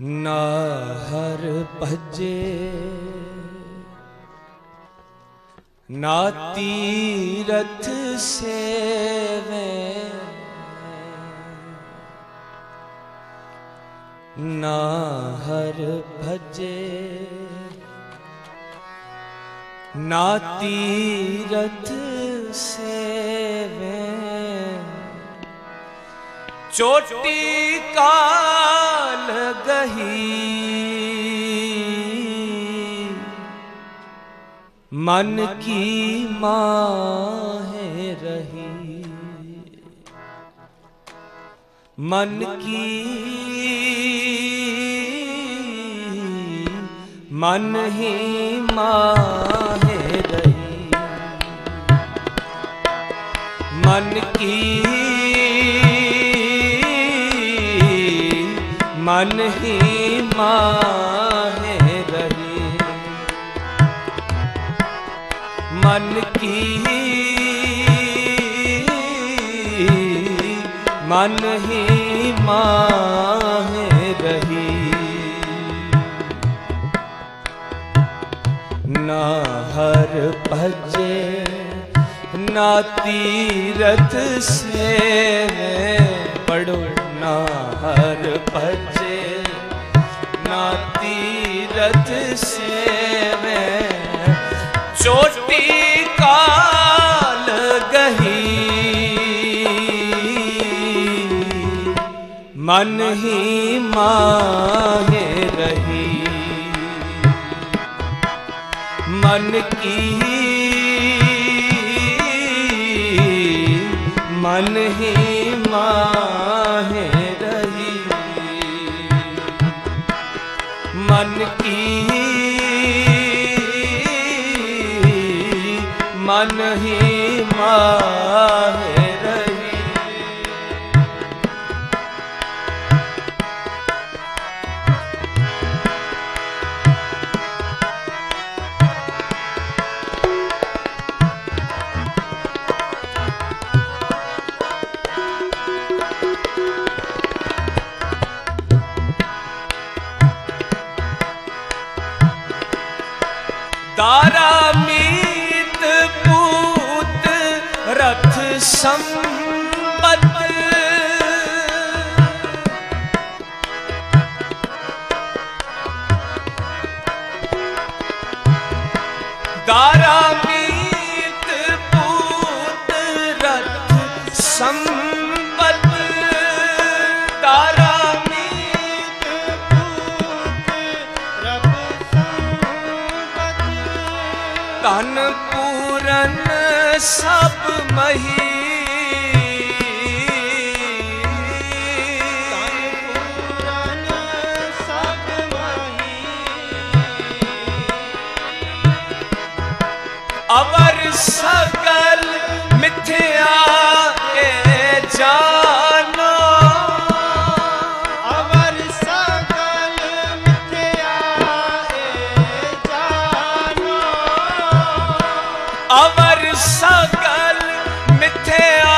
ਨਾ ਭਜੇ। ਨਾ ਤੀਰਥ ਸੇਵੇ। ਨਾ ਹਰ ਭਜੇ। ਨਾ ਤੀਰਥ ਸੇਵੇ। ਚੋਟੀ ਕਾਲ गही मन की माँ रही। मन की मन ही माँ रही। मन की मन ही माहे रही। मन की मन ही माहे रही। ना हर भजे, ना तीरथ से पढ़ो, ना हर भजे। रथ से मैं चोटी काल गही मन ही माहे रही। मन की मन ही ਮਨ ਕੀ? ਮਨ ਹੀ ਮਾਹੇ ਸੰਪਤ। ਦਾਰਾ ਮੀਤ ਪੂਤ ਰਥ ਸੰਪਤ। ਦਾਰਾ ਮੀਤ ਪੂਤ ਰਬ ਸੰਪਤ। ਧਨ ਪੂਰਨ ਸਭ ਮਹੀ ਅਵਰ ਸਗਲ ਮਿਥਿਆ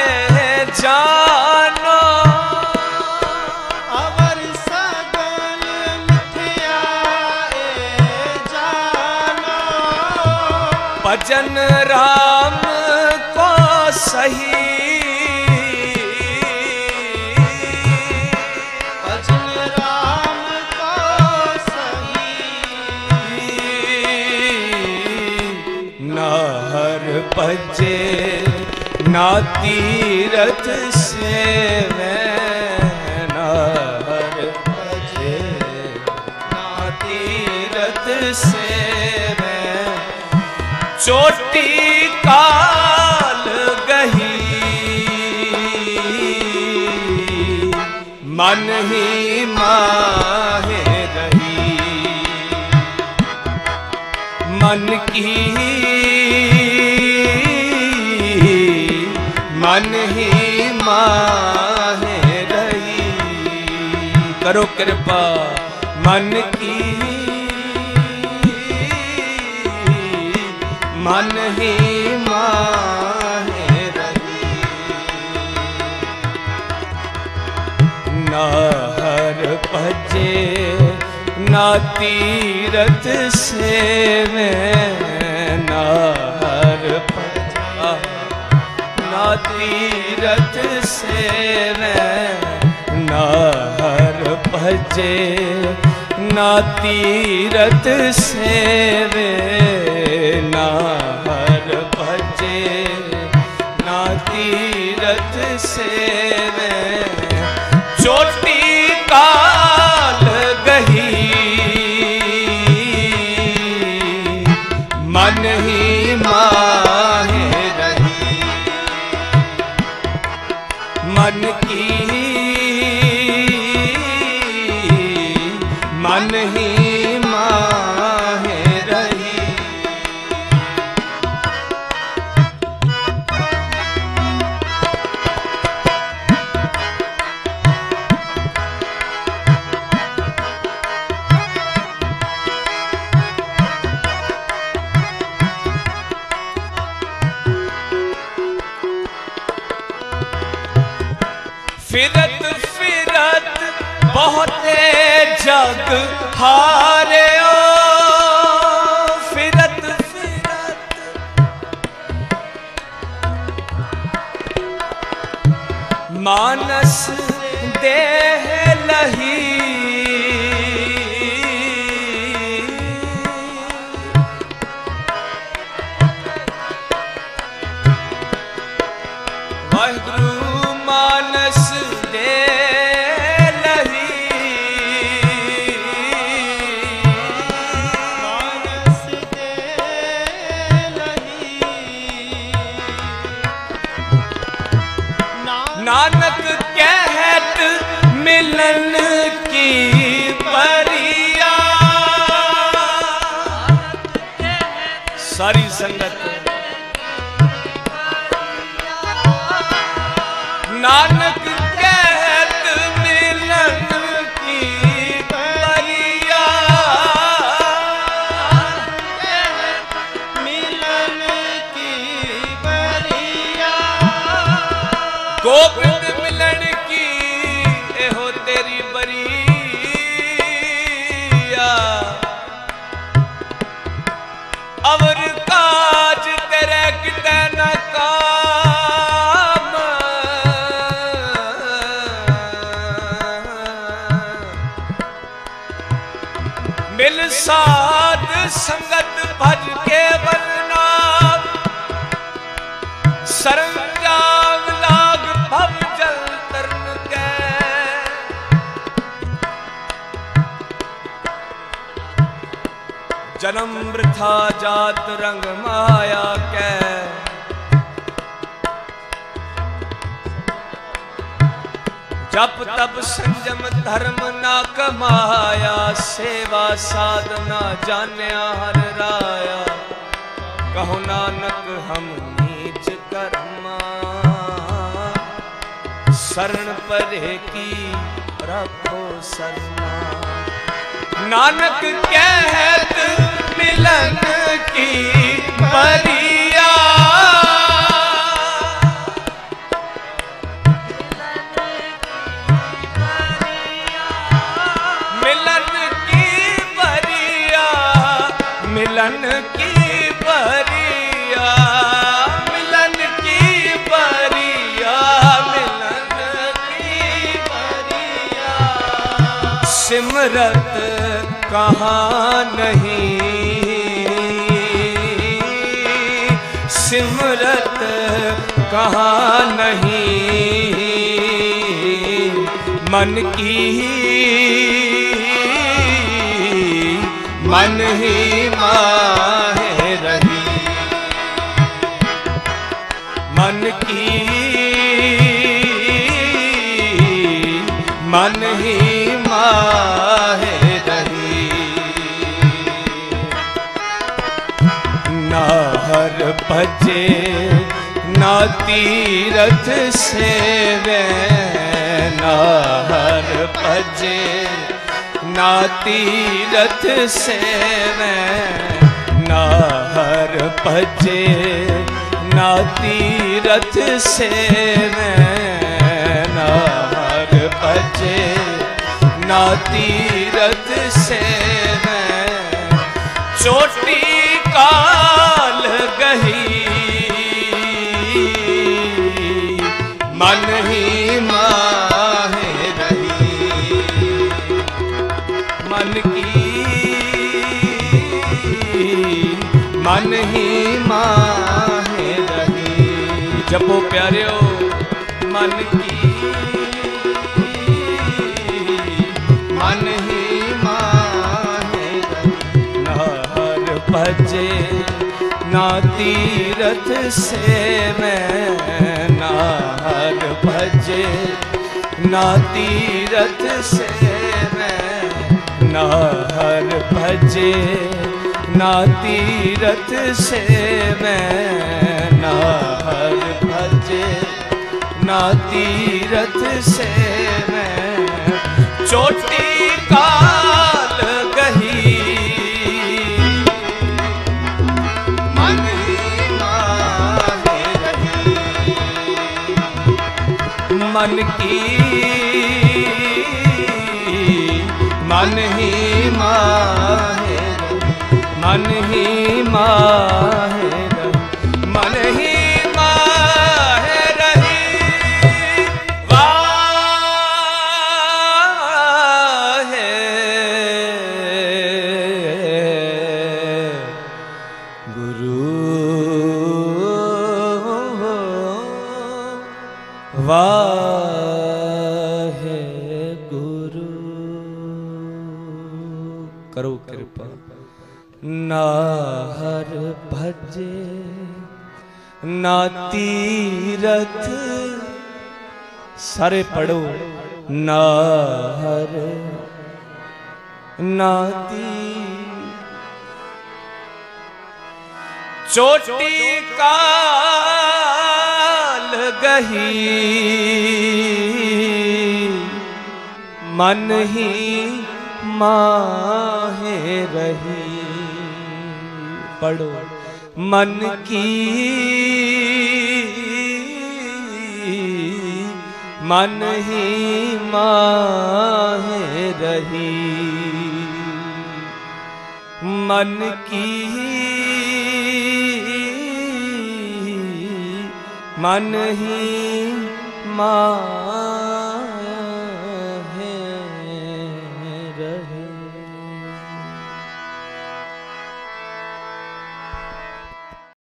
ਏ ਜਾਨੋ ਅਵਰ ਸਗਲ ਮਿਥਿਆ ਏ ਜਾਨੋ ਭਜਨ ਰਾਮ ਨਾ ਤੀਰਥ ਸੇਵੈ ਨਾ ਭਜੇ। ਨਾ ਤੀਰਥ ਸੇਵੈ ਚੋਟੀ ਕਾਲ ਗਹੀ। ਮਨ ਹੀ ਮਾਹੇ ਰਹੀ। ਮਨ ਕੀ ਕਿਰਪਾ ਮਨ ਕੀ। ਮਨ ਹੀ ਮਾਹੇ ਰਹੀ। ਨਾ ਹਰ ਭਜੇ, ਨਾ ਤੀਰਥ ਸੇਵੇ, ਨਾ ਹਰ ਭਜਾ, ਨਾ ਤੀਰਥ ਸੇਵੇ। सहजे ना तीरथ सेवे, ना हर भजे ना तीरथ सेवे। चोटी काल गही, मन ही माहे रही। मन की ਬਹੁਤੇ ਜਗ ਹਾਰਿਓ। ਫਿਰਤ ਫਿਰਤ। ਮਾਨਸ ਦੇਹ ਲਹੀ ਮਿਲਨ ਕੀ ਪਰਿਆ ਸਾਰੀ ਸੰਗਤ ਨਾਨਕ ਸਾਧ ਸੰਗਤ ਭਜ ਕੇ ਬਲਨਾਮ ਸਰੰਜਾਮ ਲਾਗ ਭਵ ਜਲ ਤਰਨ ਕੈ। ਜਨਮ ਬ੍ਰਿਥਾ ਜਾਤ ਰੰਗ ਮਾਇਆ ਕੈ। जप तप संयम धर्म ना कमाया, सेवा साधना जान्या हर राया। कहो नानक, हम नीच कर्मा। शरण परे की रखो शर्मा नानक कहत मिलन की परी ਮਿਲਨ ਕੀ ਬਰੀਆ ਮਿਲਨ ਕੀ ਬਰੀਆ ਮਿਲਨ ਕੀ मन ही माहे रही। मन की मन ही माहे रही। नाहर भजे, ना तीरथ सेवे नाहर भजे। ना तीरथ सेवे ना हर भजे ना तीरथ सेवे ना हर भजे ना तीरथ सेवे प्यारियो मन की। मन ही माहे रही ना भजे ना तीरथ से मैं। ना हर भजे ना तीरथ से मैं। ना हर भजे ना तीरथ से मैं। ना हर भजे ना तीरथ से मैं चोटी काल गही। मन मन की, मन ही माहे मन ही माहे वाहे गुरु। करो कृपा। ना हर भजे, ना तीरथ। सारे पढ़ो। ना हर, ना तीरथ। चोटी काल गही। मन ही माहे रही। पढ़ो मन की मन ही माहे रही। मन की मन ही माँ